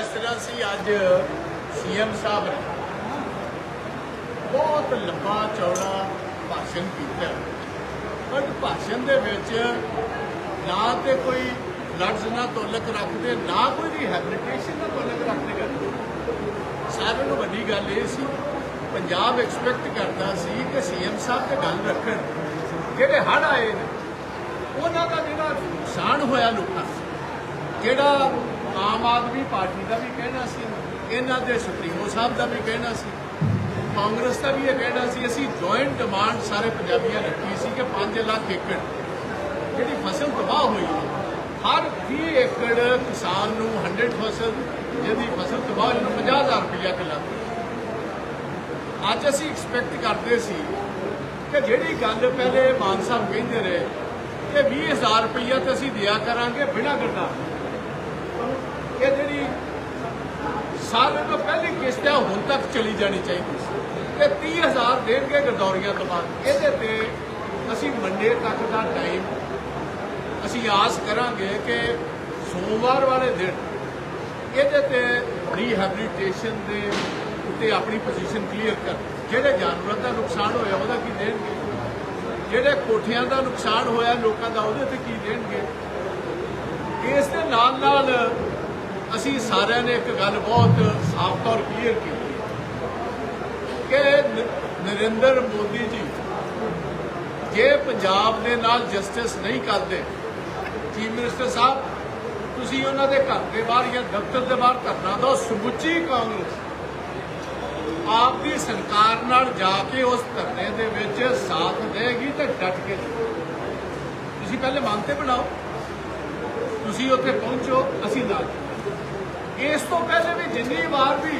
ਇਸ ਤਰ੍ਹਾਂ ਸੀ ਅੱਜ ਸੀਐਮ ਸਾਹਿਬ ਨੇ ਬਹੁਤ ਲੰਬਾ ਚੌੜਾ ਭਾਸ਼ਣ ਕੀਤਾ। ਪਰ ਭਾਸ਼ਣ ਦੇ ਵਿੱਚ ਨਾ ਤੇ ਕੋਈ ਲਫ਼ਜ਼ ਨਾ ਤੋਲਕ ਰੱਖਦੇ, ਨਾ ਕੋਈ ਰਿਹੈਬਿਲਿਟੇਸ਼ਨ ਦਾ ਤੋਲਕ ਰੱਖਦੇ ਕਰਦੇ। ਸਾਰਿਆਂ ਨੂੰ ਵੱਡੀ ਗੱਲ ਇਹ ਸੀ, ਪੰਜਾਬ ਐਕਸਪੈਕਟ ਕਰਦਾ ਸੀ ਕਿ ਸੀਐਮ ਸਾਹਿਬ ਤੇ ਗੱਲ ਰੱਖਣ। ਜਿਹੜੇ ਹੜ੍ਹ ਆਏ ਨੇ, ਉਹਨਾਂ ਦਾ ਜਿਹੜਾ ਨੁਕਸਾਨ ਹੋਇਆ ਲੋਕਾਂ ਜਿਹੜਾ ਆਮ ਆਦਮੀ ਪਾਰਟੀ ਦਾ ਵੀ ਕਹਿਣਾ ਸੀ, ਇਹਨਾਂ ਦੇ ਸੁਪਰੀਮੋ ਸਾਹਿਬ ਦਾ ਵੀ ਕਹਿਣਾ ਸੀ, ਕਾਂਗਰਸ ਦਾ ਵੀ ਇਹ ਕਹਿਣਾ ਸੀ, ਅਸੀਂ ਜੁਆਇੰਟ ਡਿਮਾਂਡ ਸਾਰੇ ਪੰਜਾਬੀਆਂ ਰੱਖੀ ਸੀ ਕਿ 5 ਲੱਖ ਏਕੜ, ਜਿਹੜੀ ਫਸਲ ਤਬਾਹ ਹੋਈ ਹੈ, ਹਰ 20 ਏਕੜ ਕਿਸਾਨ ਨੂੰ 100 ਫਸਲ, ਜਿਹਦੀ ਫਸਲ ਤਬਾਹ ਹੋਈ ਨੂੰ 50000 ਰੁਪਇਆ ਕਿੱਲਾ। ਅੱਜ ਅਸੀਂ ਐਕਸਪੈਕਟ ਕਰਦੇ ਸੀ ਕਿ ਜਿਹੜੀ ਗੱਲ ਪਹਿਲੇ ਮਾਨ ਸਾਹਿਬ ਕਹਿੰਦੇ ਰਹੇ, ਕਿ 20000 ਰੁਪਇਆ ਤੇ ਅਸੀਂ ਦਿਆ ਕਰਾਂਗੇ ਬਿਨਾਂ ਗੱਡਾ ਇਹ ਜਿਹੜੀ ਸਾਰਿਆਂ ਤੋਂ ਪਹਿਲੀ ਕਿਸ਼ਤ ਹੈ ਹੁਣ ਤੱਕ ਚਲੀ ਜਾਣੀ ਚਾਹੀਦੀ ਸੀ। ਤੇ 30000 ਦੇਣਗੇ ਗਰਦੌਰੀਆਂ ਤੋਂ ਬਾਅਦ। ਇਹਦੇ ਤੇ ਅਸੀਂ ਮੰਡੇ ਤੱਕ ਦਾ ਟਾਈਮ ਅਸੀਂ ਆਸ ਕਰਾਂਗੇ ਕਿ ਸੋਮਵਾਰ ਵਾਲੇ ਦਿਨ ਇਹਦੇ ਤੇ ਰੀਹੈਬਿਲਿਟੇਸ਼ਨ ਦੇ ਉੱਤੇ ਆਪਣੀ ਪੋਜੀਸ਼ਨ ਕਲੀਅਰ ਕਰ। ਜਿਹੜੇ ਜਾਨਵਰਾਂ ਦਾ ਨੁਕਸਾਨ ਹੋਇਆ, ਉਹਦਾ ਕੀ ਦੇਣਗੇ? ਜਿਹੜੇ ਕੋਠਿਆਂ ਦਾ ਨੁਕਸਾਨ ਹੋਇਆ, ਲੋਕਾਂ ਦਾ ਉਹਦੇ ਤੇ ਕੀ ਦੇਣਗੇ? ਇਸ ਦੇ ਨਾਲ ਨਾਲ ਅਸੀਂ ਸਾਰਿਆਂ ਨੇ ਇੱਕ ਗੱਲ ਬਹੁਤ ਸਾਫ਼ ਤੌਰ ਕਲੀਅਰ ਕੀਤੀ ਕਿ ਨਰਿੰਦਰ ਮੋਦੀ ਜੀ, ਜੇ ਪੰਜਾਬ ਦੇ ਨਾਲ ਜਸਟਿਸ ਨਹੀਂ ਕਰਦੇ ਚੀਫ ਮਿਨਿਸਟਰ ਸਾਹਿਬ, ਤੁਸੀਂ ਉਹਨਾਂ ਦੇ ਘਰ ਦੇ ਬਾਹਰ ਜਾਂ ਦਫ਼ਤਰ ਦੇ ਬਾਹਰ ਧਰਨਾ ਦਿਓ, ਸਮੁੱਚੀ ਕਾਂਗਰਸ ਆਪ ਦੀ ਸਰਕਾਰ ਨਾਲ ਜਾ ਕੇ ਉਸ ਧਰਨੇ ਦੇ ਵਿੱਚ ਸਾਥ ਦੇਗੀ ਤੇ ਡਟ ਕੇ ਤੁਸੀਂ ਪਹਿਲੇ ਮਨ ਤੇ ਬਣਾਓ। ਤੁਸੀਂ ਉੱਥੇ ਪਹੁੰਚੋ, ਅਸੀਂ ਨਾਲ। ਇਸ ਤੋਂ ਪਹਿਲੇ ਵੀ ਜਿੰਨੀ ਵਾਰ ਵੀ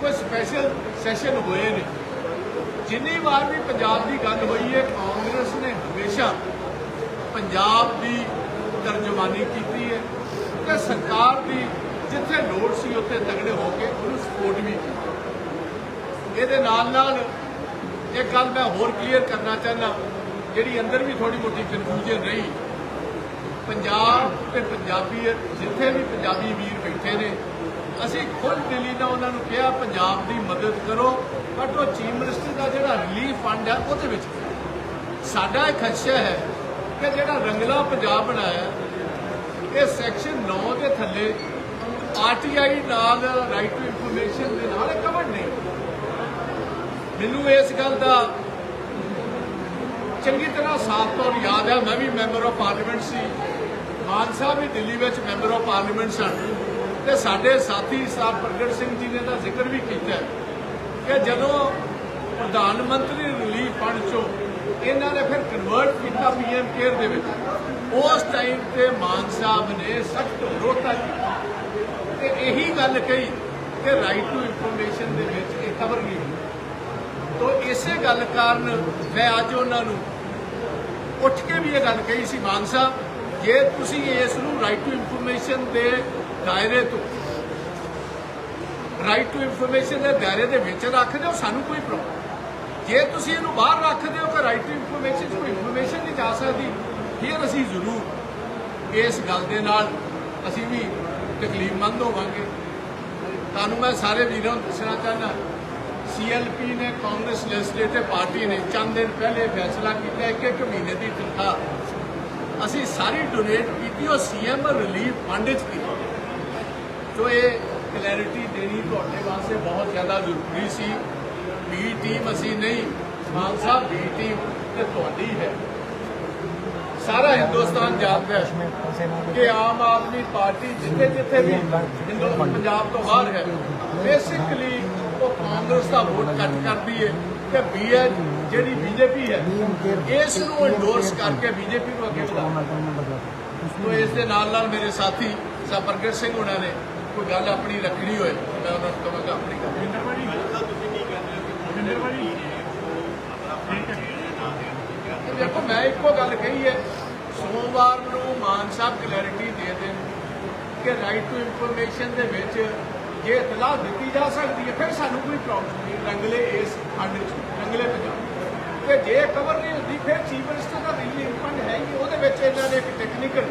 ਕੋਈ ਸਪੈਸ਼ਲ ਸੈਸ਼ਨ ਹੋਏ ਨੇ, ਜਿੰਨੀ ਵਾਰ ਵੀ ਪੰਜਾਬ ਦੀ ਗੱਲ ਹੋਈ ਹੈ, ਕਾਂਗਰਸ ਨੇ ਹਮੇਸ਼ਾ ਪੰਜਾਬ ਦੀ ਤਰਜਮਾਨੀ ਕੀਤੀ ਹੈ ਤੇ ਸਰਕਾਰ ਦੀ ਜਿੱਥੇ ਲੋੜ ਸੀ ਉੱਥੇ ਤਗੜੇ ਹੋ ਕੇ ਉਹਨੂੰ ਸਪੋਰਟ ਵੀ ਕੀਤੀ। ਇਹਦੇ ਨਾਲ ਨਾਲ ਇੱਕ ਗੱਲ ਮੈਂ ਹੋਰ ਕਲੀਅਰ ਕਰਨਾ ਚਾਹੁੰਦਾ, ਜਿਹੜੀ ਅੰਦਰ ਵੀ ਥੋੜੀ ਮੋਟੀ ਕਨਫਿਊਜ਼ਨ ਰਹੀ ਪੰਜਾਬ ਤੇ ਪੰਜਾਬੀ ਜਿੱਥੇ ਵੀ ਪੰਜਾਬੀ ਵੀਰ ਬੈਠੇ ਨੇ। ਅਸੀਂ ਖੁਦ ਦਿੱਲੀ ਨਾਲ ਉਹਨਾਂ ਨੂੰ ਕਿਹਾ, ਪੰਜਾਬ ਦੀ ਮਦਦ ਕਰੋ। ਬਟ ਉਹ ਚੀਫ ਮਿਨਿਸਟਰ ਦਾ ਜਿਹੜਾ ਰਿਲੀਫ ਫੰਡ ਹੈ ਉਹਦੇ ਵਿੱਚ ਸਾਡਾ ਇਹ ਖਦਸ਼ਾ ਹੈ ਕਿ ਜਿਹੜਾ ਰੰਗਲਾ ਪੰਜਾਬ ਬਣਾਇਆ, ਇਹ ਸੈਕਸ਼ਨ 9 ਦੇ ਥੱਲੇ ਆਰਟੀਆਈ ਨਾਲ ਰਾਈਟ ਟੂ ਇਨਫੋਰਮੇਸ਼ਨ ਦੇ ਨਾਲ ਕਵਰ ਨਹੀਂ ਮੈਨੂੰ ਇਸ ਗੱਲ ਦਾ ਚੰਗੀ ਤਰ੍ਹਾਂ ਸਾਫ਼ ਤੌਰ ਯਾਦ ਹੈ, ਮੈਂ ਵੀ ਮੈਂਬਰ ਆਫ ਪਾਰਲੀਮੈਂਟ ਸੀ। ਮਾਨ ਸਾਹਿਬ ਵੀ ਦਿੱਲੀ ਵਿੱਚ ਮੈਂਬਰ ਆਫ ਪਾਰਲੀਮੈਂਟ ਸਨ। ਤੇ ਸਾਡੇ ਸਾਥੀ ਸਾਹਿਬ ਪ੍ਰਗਟ ਸਿੰਘ ਜੀ ਨੇ ਦਾ ਜ਼ਿਕਰ ਵੀ ਕੀਤਾ ਕਿ ਜਦੋਂ ਪ੍ਰਧਾਨ ਮੰਤਰੀ ਰਿਲੀਫ ਫੰਡ ਚੋਂ ਇਹਨਾਂ ਨੇ ਫਿਰ ਕਨਵਰਟ ਕੀਤਾ ਪੀਐਮ ਕੇਅਰ ਦੇ ਵਿੱਚ, ਉਸ ਟਾਈਮ ਤੇ ਮਾਨ ਸਾਹਿਬ ਨੇ ਸਖਤ ਵਿਰੋਧਤਾ ਕੀਤੀ। ਤੇ ਇਹੀ ਗੱਲ ਕਹੀ ਕਿ ਰਾਈਟ ਟੂ ਇਨਫੋਰਮੇਸ਼ਨ ਦੇ ਵਿੱਚ ਇਹ ਕਵਰ ਨਹੀਂ ਹੋਈ। ਤੋ ਇਸੇ ਗੱਲ ਕਾਰਨ ਮੈਂ ਅੱਜ ਉਹਨਾਂ ਨੂੰ ਉੱਠ ਕੇ ਵੀ ਇਹ ਗੱਲ ਕਹੀ ਸੀ ਮਾਨਸਾ, ਜੇ ਤੁਸੀਂ ਇਸ ਨੂੰ ਰਾਈਟ ਟੂ ਇਨਫੋਰਮੇਸ਼ਨ ਦੇ ਦਾਇਰੇ ਤੋਂ ਰਾਈਟ ਟੂ ਇਨਫੋਰਮੇਸ਼ਨ ਦੇ ਦਾਇਰੇ ਦੇ ਵਿੱਚ ਰੱਖਦੇ ਹੋ, ਸਾਨੂੰ ਕੋਈ ਪ੍ਰੋਬਲਮ ਜੇ ਤੁਸੀਂ ਇਹਨੂੰ ਬਾਹਰ ਰੱਖਦੇ ਹੋ ਕਿ ਰਾਈਟ ਟੂ ਇਨਫੋਰਮੇਸ਼ਨ 'ਚ ਕੋਈ ਇਨਫੋਰਮੇਸ਼ਨ ਨਹੀਂ ਜਾ ਸਕਦੀ। ਫਿਰ ਅਸੀਂ ਜ਼ਰੂਰ ਇਸ ਗੱਲ ਦੇ ਨਾਲ ਅਸੀਂ ਵੀ ਤਕਲੀਫਮੰਦ ਹੋਵਾਂਗੇ। ਤੁਹਾਨੂੰ ਮੈਂ ਸਾਰੇ ਵੀਰਾਂ ਨੂੰ ਦੱਸਣਾ ਚਾਹੁੰਦਾ ਸੀਐਲਪੀ ਨੇ ਕਾਂਗਰਸ ਲੈਜਿਸਲੇਟਿਵ ਪਾਰਟੀ ਨੇ ਚੰਦ ਦਿਨ ਪਹਿਲੇ ਫੈਸਲਾ ਕੀਤਾ ਕਿ ਇੱਕ ਮਹੀਨੇ ਦੀ ਤਨਖਾਹ। ਅਸੀਂ ਸਾਰੀ ਡੋਨੇਟ ਕੀਤੀ ਉਹ ਸੀਐਮ ਰਿਲੀਫ ਫੰਡ 'ਚ ਕੀਤੀ। ਸੋ ਇਹ ਕਲੈਰਿਟੀ ਦੇਣੀ ਤੁਹਾਡੇ ਵਾਸਤੇ ਬਹੁਤ ਜ਼ਿਆਦਾ ਜ਼ਰੂਰੀ ਸੀ। ਬੀ ਟੀਮ ਅਸੀਂ ਨਹੀਂ ਮਾਨ ਸਾਹਿਬ ਬੀ ਟੀਮ ਤੇ ਤੁਹਾਡੀ ਹੈ। ਸਾਰਾ ਹਿੰਦੁਸਤਾਨ ਜਾਣਦਾ ਹੈ ਕਿ ਆਮ ਆਦਮੀ ਪਾਰਟੀ ਜਿੱਥੇ ਜਿੱਥੇ ਵੀ ਹਿੰਦੂ ਪੰਜਾਬ ਤੋਂ ਬਾਹਰ ਹੈ ਬੇਸਿਕਲੀ ਉਹ ਕਾਂਗਰਸ ਦਾ ਵੋਟ ਕੱਟ ਕਰਦੀ ਹੈ ਕਿ ਬੀਏ ਜਿਹੜੀ ਬੀਜੇਪੀ ਹੈ ਇਸ ਨੂੰ ਇੰਡੋਰਸ ਕਰਕੇ ਬੀਜੇਪੀ ਨੂੰ ਅੱਗੇ ਵਧਾਉਣਾ ਤੋ ਇਸ ਦੇ ਨਾਲ ਨਾਲ ਮੇਰੇ ਸਾਥੀ ਸਾ ਪ੍ਰਗਟ ਸਿੰਘ ਉਹਨਾਂ ਨੇ ਕੋਈ ਗੱਲ ਆਪਣੀ ਰੱਖਣੀ ਹੋਏ ਮੈਂ ਉਹਨਾਂ ਨੂੰ ਕਹਾਂਗਾ ਆਪਣੀ ਗੱਲ। ਦੇਖੋ ਮੈਂ ਇੱਕੋ ਗੱਲ ਕਹੀ ਹੈ ਸੋਮਵਾਰ ਨੂੰ ਮਾਨ ਸਾਹਿਬ ਕਲੈਰਿਟੀ ਦੇ ਦੇਣ ਕਿ ਰਾਈਟ ਟੂ ਇਨਫੋਰਮੇਸ਼ਨ ਦੇ ਵਿੱਚ ਜੇ ਇਤਲਾਹ ਦਿੱਤੀ ਜਾ ਸਕਦੀ ਹੈ ਫਿਰ ਸਾਨੂੰ ਕੋਈ ਪ੍ਰੋਬਲਮ ਨਹੀਂ। ਰੰਗਲੇ ਇਸ ਫੰਡ ਚ ਰੰਗਲੇ ਪੰਜਾਬ ਤੇ ਜੇ ਕਵਰ ਨਹੀਂ ਹੁੰਦੀ ਫਿਰ ਚੀਫ ਮਿਨਿਸਟਰ ਦਾ ਰਿਲੀਫ ਫੰਡ ਹੈ ਹੀ ਉਹਦੇ ਵਿੱਚ ਇਹਨਾਂ ਨੇ ਇੱਕ ਟੈਕਨੀਕਲ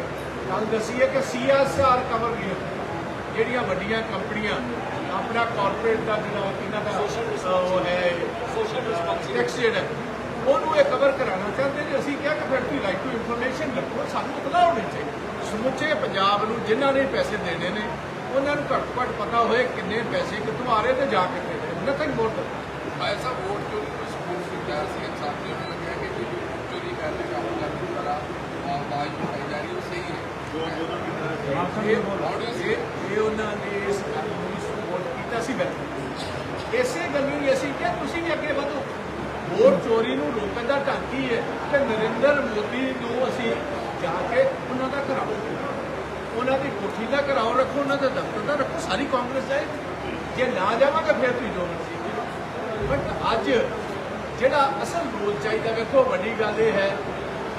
ਗੱਲ ਦੱਸੀ ਹੈ ਕਿ ਸੀਐਸਆਰ ਕਵਰ ਨਹੀਂ ਹੁੰਦਾ। ਜਿਹੜੀਆਂ ਵੱਡੀਆਂ ਕੰਪਨੀਆਂ ਆਪਣਾ ਕਾਰਪੋਰੇਟ ਦਾ ਜਿਹੜਾ ਇਹਨਾਂ ਦਾ ਉਹ ਹੈ ਸੋਸ਼ਲ ਰਿਸਪੌਂਸਿਬਿਲਟੀ ਉਹਨੂੰ ਇਹ ਕਵਰ ਕਰਾਉਣਾ ਚਾਹੁੰਦੇ ਨੇ। ਅਸੀਂ ਕਿਹਾ ਕਿ ਤੁਸੀਂ ਰਾਈਟ ਟੂ ਇਨਫੋਰਮੇਸ਼ਨ ਰੱਖੋ ਸਾਨੂੰ ਇਤਲਾ ਹੋਣੀ ਚਾਹੀਦੀ। ਸਮੁੱਚੇ ਪੰਜਾਬ ਨੂੰ ਜਿਨ੍ਹਾਂ ਨੇ ਪੈਸੇ ਦੇਣੇ ਨੇ ਉਹਨਾਂ ਨੂੰ ਘੱਟ ਤੋਂ ਘੱਟ ਪਤਾ ਹੋਏ ਕਿੰਨੇ ਪੈਸੇ ਕਿੱਥੋਂ ਆ ਰਹੇ ਤੇ ਜਾ ਕਿੱਥੇ ਰਹੇ nothing more Bhai Sahib vote ਚੋਰੀ ਨੂੰ ਸਕੂਲ ਸਿੱਖਿਆ ਸੀ? ਸਾਥੀਆਂ ਨੇ ਲੱਗਿਆ ਕਿ ਜਿਹੜੀ ਵੋਟ ਚੋਰੀ ਕਰਨ ਦਾ ਕੰਮ ਕਰਨ ਵਾਲਾ ਆਵਾਜ਼ ਉਠਾਈ ਜਾ ਰਹੀ ਉਹ ਸਹੀ ਹੈ। ਇਹ ਇਹ ਉਹਨਾਂ ਨੇ ਇਸ ਗੱਲ ਨੂੰ ਸਪੋਰਟ ਕੀਤਾ ਸੀ ਬਿਲਕੁਲ ਇਸੇ ਗੱਲ ਨੂੰ ਹੀ ਅਸੀਂ ਕਿਹਾ ਤੁਸੀਂ ਵੀ ਅੱਗੇ ਵਧੋ। ਵੋਟ ਚੋਰੀ ਨੂੰ ਰੋਕਣ ਦਾ ਢੰਗ ਕੀ ਹੈ? ਕਿ ਨਰਿੰਦਰ ਮੋਦੀ ਨੂੰ ਅਸੀਂ ਜਾ ਕੇ ਉਹਨਾਂ ਦਾ ਕਰਾਓ ਉਹਨਾਂ ਦੀ ਕੋਠੀ ਦਾ ਘਰਾਓ ਰੱਖੋ, ਉਹਨਾਂ ਦਾ ਦਫ਼ਤਰ ਦਾ ਰੱਖੋ, ਸਾਰੀ ਕਾਂਗਰਸ ਜਾਏ। ਜੇ ਨਾ ਜਾਵਾਂਗੇ, ਫਿਰ ਤੁਸੀਂ ਜੋ ਮਰਜ਼ੀ ਬਟ ਅੱਜ ਜਿਹੜਾ ਅਸਲ ਰੋਲ ਚਾਹੀਦਾ, ਵੇਖੋ, ਵੱਡੀ ਗੱਲ ਇਹ ਹੈ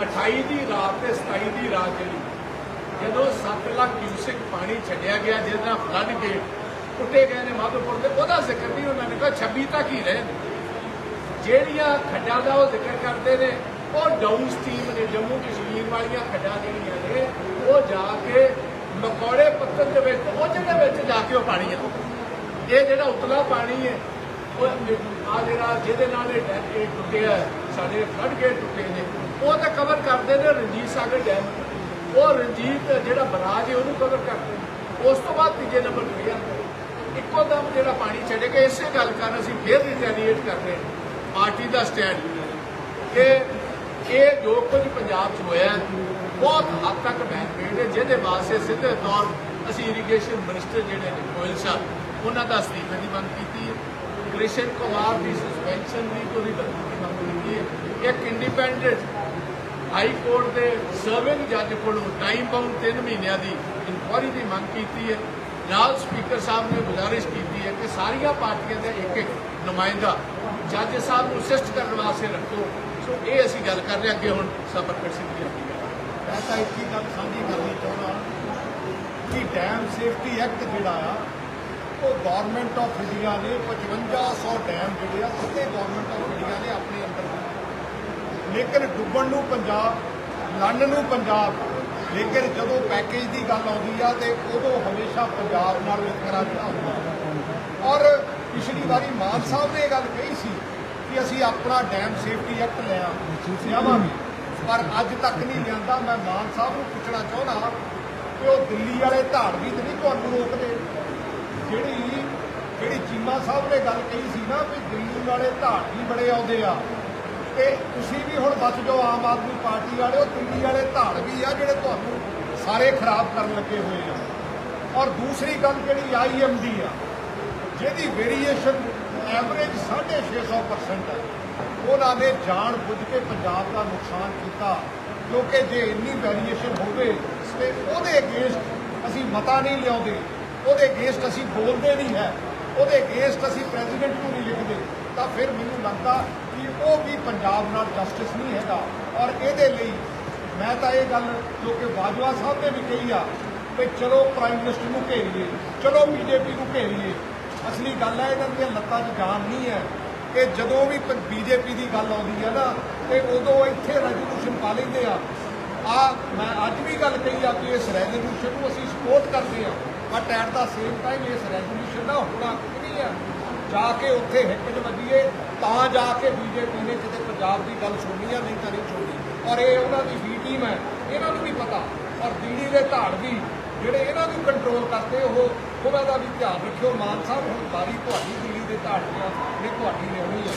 28 ਦੀ ਰਾਤ ਤੇ 27 ਦੀ ਰਾਤ ਜਿਹੜੀ, ਜਦੋਂ 7 ਲੱਖ ਕਿਊਸਿਕ ਪਾਣੀ ਛੱਡਿਆ ਗਿਆ, ਜਿਹਦੇ ਨਾਲ ਫਲੱਡ ਕੇ ਟੁੱਟੇ ਗਏ ਨੇ ਮਾਧੋਪੁਰ ਦੇ, ਉਹਦਾ ਜ਼ਿਕਰ ਨਹੀਂ, ਉਹਨਾਂ ਨੇ ਕਿਹਾ 26 ਤੱਕ ਹੀ ਰਹੇ ਜਿਹੜੀਆਂ ਖੱਡਾਂ ਦਾ ਉਹ ਜ਼ਿਕਰ ਕਰਦੇ ਨੇ, ਉਹ ਡਾਊਨ ਸਟ੍ਰੀਮ ਨੇ, ਜੰਮੂ ਕਸ਼ਮੀਰ ਵਾਲੀਆਂ ਖੱਡਾਂ ਜਿਹੜੀਆਂ ਨੇ, ਉਹ ਜਾ ਕੇ ਮਕੌੜੇ ਪੱਤਨ ਦੇ ਵਿੱਚ, ਉਹ ਜਿਹਦੇ ਵਿੱਚ ਜਾ ਕੇ ਉਹ ਪਾਣੀ ਆ। ਇਹ ਜਿਹੜਾ ਉਤਲਾ ਪਾਣੀ ਹੈ, ਉਹ ਆ ਜਿਹੜਾ ਜਿਹਦੇ ਨਾਲ ਇਹ ਡੈਮ ਇਹ ਟੁੱਟਿਆ ਸਾਡੇ ਫਲੱਡ ਗੇਟ ਟੁੱਟੇ ਨੇ, ਉਹ ਤਾਂ ਕਵਰ ਕਰਦੇ ਨੇ ਰਣਜੀਤ ਸਾਗਰ ਡੈਮ। ਉਹ ਰਣਜੀਤ ਜਿਹੜਾ ਬਰਾਜ ਹੈ, ਉਹਨੂੰ ਕਵਰ ਕਰਦੇ ਨੇ। ਉਸ ਤੋਂ ਬਾਅਦ ਤੀਜੇ ਨੰਬਰ ਤੇ ਆ ਇੱਕੋ ਦਮ ਜਿਹੜਾ ਪਾਣੀ ਛੱਡੇ ਇਸੇ ਗੱਲ ਕਾਰਨ ਅਸੀਂ ਫੇਰ ਰਿਟੈਲੀਏਟ ਕਰ ਰਹੇ ਹਾਂ। ਪਾਰਟੀ ਦਾ ਸਟੈਂਡ ਕਿ ਇਹ ਜੋ ਕੁਝ ਪੰਜਾਬ 'ਚ ਹੋਇਆ ਬਹੁਤ ਹੱਦ ਤੱਕ ਮੈਨਮੇਡ ਹੈ, ਜਿਹਦੇ ਵਾਸਤੇ ਸਿੱਧੇ ਤੌਰ ਅਸੀਂ ਇਰੀਗੇਸ਼ਨ ਮਿਨਿਸਟਰ ਜਿਹੜੇ ਨੇ ਗੋਇਲ ਸਾਹਿਬ ਉਹਨਾਂ ਦਾ ਅਸਤੀਫੇ ਦੀ ਮੰਗ ਕੀਤੀ ਹੈ। ਕ੍ਰਿਸ਼ਨ ਕੁਮਾਰ ਦੀ ਸਸਪੈਂਸ਼ਨ ਦੀ ਕੋਈ ਦੀ ਮੰਗ ਕੀਤੀ ਹੈ। ਇੱਕ ਇੰਡੀਪੈਂਡੈਂਟ ਹਾਈ ਕੋਰਟ ਦੇ ਸਰਵਿੰਗ ਜੱਜ ਕੋਲੋਂ ਟਾਈਮ ਬਾਉਂਡ 3 ਮਹੀਨਿਆਂ ਦੀ ਇਨਕੁਆਇਰੀ ਦੀ ਮੰਗ ਕੀਤੀ ਹੈ। ਨਾਲ ਸਪੀਕਰ ਸਾਹਿਬ ਨੇ ਗੁਜ਼ਾਰਿਸ਼ ਕੀਤੀ ਹੈ ਕਿ ਸਾਰੀਆਂ ਪਾਰਟੀਆਂ ਦੇ ਇੱਕ ਇੱਕ ਨੁਮਾਇੰਦਾ ਜੱਜ ਸਾਹਿਬ ਨੂੰ ਅਸਿਸਟ ਕਰਨ ਵਾਸਤੇ ਰੱਖੋ। ਸੋ ਇਹ ਅਸੀਂ ਗੱਲ ਕਰ ਰਹੇ ਹਾਂ ਅੱਗੇ ਹੁਣ ਸਬਰਕਰ ਸਿੰਘ ਜੀ ਆਪਣੀ ਗੱਲ ਮੈਂ ਤਾਂ ਇੱਕ ਹੀ ਗੱਲ ਸਾਂਝੀ ਕਰਨੀ ਚਾਹੁੰਦਾ ਕਿ ਡੈਮ ਸੇਫਟੀ ਐਕਟ ਜਿਹੜਾ ਆ, ਉਹ ਗਵਰਨਮੈਂਟ ਆਫ ਇੰਡੀਆ ਨੇ 5500 ਡੈਮ ਜਿਹੜੇ ਆ, ਸਿੱਧੇ ਗਵਰਨਮੈਂਟ ਆਫ ਇੰਡੀਆ ਨੇ ਆਪਣੇ ਅੰਦਰ ਲੇਕਿਨ ਡੁੱਬਣ ਨੂੰ ਪੰਜਾਬ, ਲੰਨ ਨੂੰ ਪੰਜਾਬ, ਲੇਕਿਨ ਜਦੋਂ ਪੈਕੇਜ ਦੀ ਗੱਲ ਆਉਂਦੀ ਆ ਤੇ ਉਦੋਂ ਹਮੇਸ਼ਾ ਪੰਜਾਬ ਨਾਲ ਵਿਤਕਰਾ ਜਿਹੜਾ ਹੁੰਦਾ। ਔਰ ਪਿਛਲੀ ਵਾਰੀ ਮਾਨ ਸਾਹਿਬ ਨੇ ਇਹ ਗੱਲ ਕਹੀ ਸੀ ਕਿ ਅਸੀਂ ਆਪਣਾ ਡੈਮ ਸੇਫਟੀ ਐਕਟ ਲਿਆ। ਲਿਆਵਾਂਗੇ। ਪਰ ਅੱਜ ਤੱਕ ਨਹੀਂ ਲਿਆਂਦਾ। ਮੈਂ ਮਾਨ ਸਾਹਿਬ ਨੂੰ ਪੁੱਛਣਾ ਚਾਹੁੰਦਾ ਕਿ ਉਹ ਦਿੱਲੀ ਵਾਲੇ ਧਾੜਵੀ ਤੇ ਨਹੀਂ ਤੁਹਾਨੂੰ ਰੋਕਦੇ? ਜਿਹੜੀ ਜਿਹੜੀ ਚੀਮਾ ਸਾਹਿਬ ਨੇ ਗੱਲ ਕਹੀ ਸੀ ਨਾ ਵੀ ਦਿੱਲੀ ਵਾਲੇ ਧਾੜਵੀ ਬੜੇ ਆਉਂਦੇ ਆ ਤੇ ਤੁਸੀਂ ਵੀ ਹੁਣ ਬਚ ਜਾਓ ਆਮ ਆਦਮੀ ਪਾਰਟੀ ਵਾਲੇ ਉਹ ਦਿੱਲੀ ਵਾਲੇ ਧਾੜਵੀ ਆ ਜਿਹੜੇ ਤੁਹਾਨੂੰ ਸਾਰੇ ਖਰਾਬ ਕਰਨ ਲੱਗੇ ਹੋਏ ਆ। ਔਰ ਦੂਸਰੀ ਗੱਲ ਜਿਹੜੀ ਆਈਐਮਡੀ ਆ ਜਿਹਦੀ ਵੇਰੀਏਸ਼ਨ ਐਵਰੇਜ 650% ਹੈ। ਉਹਨਾਂ ਨੇ ਜਾਣ ਬੁੱਝ ਕੇ ਪੰਜਾਬ ਦਾ ਨੁਕਸਾਨ ਕੀਤਾ, ਕਿਉਂਕਿ ਜੇ ਇੰਨੀ ਵੇਰੀਏਸ਼ਨ ਹੋਵੇ, ਤੇ ਉਹਦੇ ਅਗੇਂਸਟ ਅਸੀਂ ਮਤਾ ਨਹੀਂ ਲਿਆਉਂਦੇ। ਉਹਦੇ ਅਗੇਂਸਟ ਅਸੀਂ ਬੋਲਦੇ ਨਹੀਂ ਹੈ। ਉਹਦੇ ਅਗੇਂਸਟ ਅਸੀਂ ਪ੍ਰੈਜ਼ੀਡੈਂਟ ਨੂੰ ਨਹੀਂ ਲਿਖਦੇ। ਤਾਂ ਫਿਰ ਮੈਨੂੰ ਲੱਗਦਾ ਕਿ ਉਹ ਵੀ ਪੰਜਾਬ ਨਾਲ ਜਸਟਿਸ ਨਹੀਂ ਹੈਗਾ। ਔਰ ਇਹਦੇ ਲਈ ਮੈਂ ਤਾਂ ਇਹ ਗੱਲ ਜੋ ਕਿ ਬਾਜਵਾ ਸਾਹਿਬ ਨੇ ਵੀ ਕਹੀ ਆ ਕਿ ਚਲੋ ਪ੍ਰਾਈਮ ਮਿਨਿਸਟਰ ਨੂੰ ਘੇਰੀਏ, ਚਲੋ ਬੀਜੇਪੀ ਨੂੰ ਘੇਰੀਏ। ਅਸਲੀ ਗੱਲ ਹੈ, ਇਹਨਾਂ ਦੀਆਂ ਲੱਤਾਂ 'ਚ ਜਾਨ ਨਹੀਂ ਹੈ ਕਿ ਜਦੋਂ ਵੀ ਬੀਜੇਪੀ ਦੀ ਗੱਲ ਆਉਂਦੀ ਹੈ ਨਾ, ਤੇ ਉਦੋਂ ਇੱਥੇ ਰੈਜ਼ੋਲੂਸ਼ਨ ਪਾ ਲੈਂਦੇ ਆ। ਆ, ਮੈਂ ਅੱਜ ਵੀ ਗੱਲ ਕਹੀ ਆ ਕਿ ਇਸ ਰੈਜ਼ੋਲੂਸ਼ਨ ਨੂੰ ਅਸੀਂ ਸਪੋਰਟ ਕਰਦੇ ਆ but at the same time ਇਸ ਰੈਜ਼ੋਲੂਸ਼ਨ ਦਾ ਹੋਣਾ ਕੁਝ ਨਹੀਂ ਆ। ਜਾ ਕੇ ਉੱਥੇ ਹਿੱਕ 'ਚ ਵੱਜੀਏ, ਤਾਂ ਜਾ ਕੇ ਬੀਜੇਪੀ ਨੇ ਕਿਤੇ ਪੰਜਾਬ ਦੀ ਗੱਲ ਸੁਣਨੀ ਆ, ਨਹੀਂ ਤਾਂ ਨਹੀਂ ਸੁਣਨੀ। ਔਰ ਇਹ ਉਹਨਾਂ ਦੀ ਬੀ ਟੀਮ ਹੈ, ਇਹਨਾਂ ਨੂੰ ਵੀ ਪਤਾ। ਔਰ ਦਿੱਲੀ ਦੇ ਧਾੜ ਵੀ, ਜਿਹੜੇ ਇਹਨਾਂ ਨੂੰ ਕੰਟਰੋਲ ਕਰਦੇ, ਉਹ ਉਹਨਾਂ ਦਾ ਵੀ ਧਿਆਨ ਰੱਖਿਓ। ਮਾਨ ਸਾਹਿਬ, ਹੁਣ ਬਾਰੀ ਤੁਹਾਡੀ ਦਿੱਲੀ ਦੇ ਧਾੜ ਦੀਆਂ ਤੁਹਾਡੀ ਲਿਆਉਣੀ ਹੈ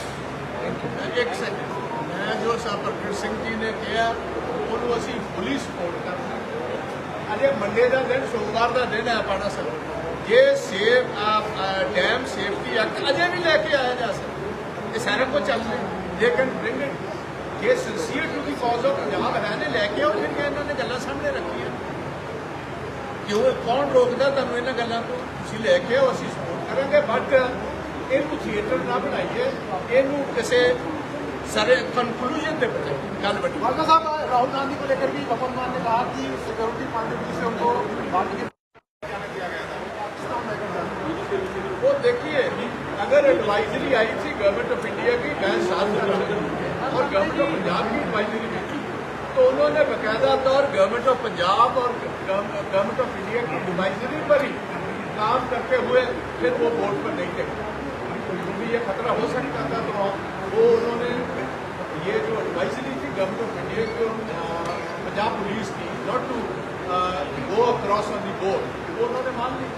ਇੱਕ ਸੈਕਿੰਡ ਮੈਂ ਜੋ ਸਰਪ੍ਰਸਤ ਸਿੰਘ ਜੀ ਨੇ ਕਿਹਾ, ਉਹਨੂੰ ਅਸੀਂ ਫੁੱਲੀ ਸਪੋਰਟ ਕਰਦੇ ਅਜੇ ਮੰਡੇ ਦਾ ਦਿਨ, ਸੋਮਵਾਰ ਦਾ ਦਿਨ ਹੈ ਪਾਣਾ ਸਰ। ਜੇ ਸੇਫ ਡੈਮ ਸੇਫਟੀ ਐਕਟ ਅਜੇ ਵੀ ਲੈ ਕੇ ਆਇਆ ਜਾ ਸਕਦਾ। ਇਹ ਸਾਰਾ ਕੁਝ ਚੱਲ ਰਿਹਾ। ਲੇਕਿਨ ਬ੍ਰਿੰਗ ਇਟ ਜੇ sincere to the cause of Punjab ਹੈ ਨੇ ਲੈ ਕੇ ਆਓ ਜਿਹੜੀਆਂ ਇਹਨਾਂ ਨੇ ਗੱਲਾਂ ਸਾਹਮਣੇ ਰੱਖੀਆਂ। ਕਿਉਂ ਕੌਣ ਰੋਕਦਾ ਤੁਹਾਨੂੰ ਇਹਨਾਂ ਗੱਲਾਂ ਤੋਂ ਤੁਸੀਂ ਲੈ ਕੇ ਆਓ ਅਸੀਂ ਸਪੋਰਟ ਕਰਾਂਗੇ ਬਟ ਇਹਨੂੰ ਥੀਏਟਰ ਨਾ ਬਣਾਈਏ ਇਹਨੂੰ ਕਿਸੇ ਸਾਰੇ ਕੰਕਲੂਜਨ ਤੇ ਬਚਾਈਏ ਗੱਲ ਵੱਡੀ वर्मा साहब राहुल गांधी को लेकर भी भगवान मान ने कहा कि सिक्योरिटी पॉइंट ऑफ व्यू से उनको बात की वो देखिए अगर एडवाइजरी आई थी गवर्नमेंट ऑफ इंडिया की मैं साथ में था और गवर्नमेंट ऑफ पंजाब की एडवाइजरी भी थी तो उन्होंने बकायदा तौर गवर्नमेंट ऑफ पंजाब और गवर्नमेंट ऑफ इंडिया की एडवाइजरी पर ही काम करते हुए फिर वो बोर्ड पर नहीं थे क्योंकि ये खतरा हो सकता था तो वो उन्होंने ये जो एडवाइजरी थी गवर्नमेंट ऑफ इंडिया की अ, पंजाब पुलिस की not to go across on the board वो उन्होंने मान ली